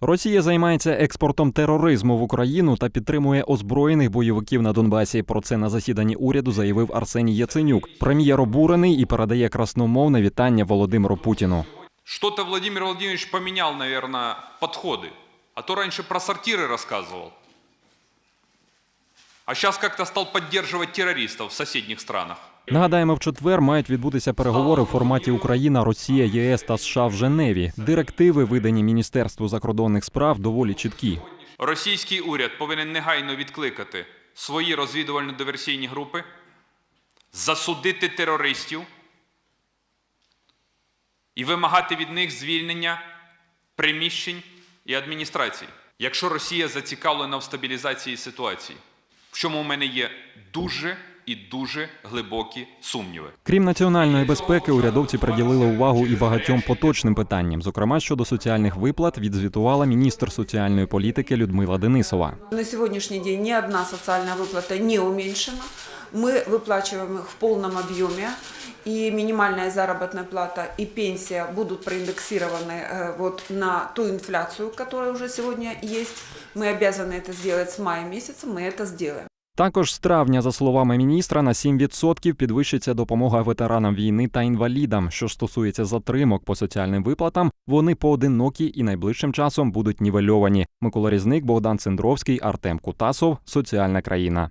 Росія займається експортом тероризму в Україну та підтримує озброєних бойовиків на Донбасі. Про це на засіданні уряду заявив Арсеній Яценюк. Прем'єр обурений і передає красномовне вітання Володимиру Путіну. Что-то Владимир Владимирович поменял, наверное, подходы. А то раньше про сортиры рассказывал. А сейчас как-то стал поддерживать террористов в соседних странах. Нагадаємо, в четвер мають відбутися переговори в форматі Україна, Росія, ЄС та США в Женеві. Директиви, видані Міністерству закордонних справ, доволі чіткі. Російський уряд повинен негайно відкликати свої розвідувально-диверсійні групи, засудити терористів і вимагати від них звільнення приміщень і адміністрацій. Якщо Росія зацікавлена в стабілізації ситуації, в чому у мене є дуже і дуже глибокі сумніви. Крім національної безпеки, урядовці приділили увагу і багатьом поточним питанням. Зокрема, щодо соціальних виплат відзвітувала міністр соціальної політики Людмила Денисова. На сьогоднішній день ні одна соціальна виплата не уменьшена Мы выплачиваем их в полном объеме. И минимальная заработная плата, и пенсия будут проиндексированы э, вот на ту инфляцию, которая уже сегодня есть. Мы обязаны это сделать с мая месяца, мы это сделаем. Також з травня, за словами міністра, на 7% підвищиться допомога ветеранам війни та інвалідам. Що ж стосується затримок по соціальним виплатам, вони поодинокі і найближчим часом будуть нівельовані. Микола Різник, Богдан Цендровський, Артем Кутасов. Соціальна країна.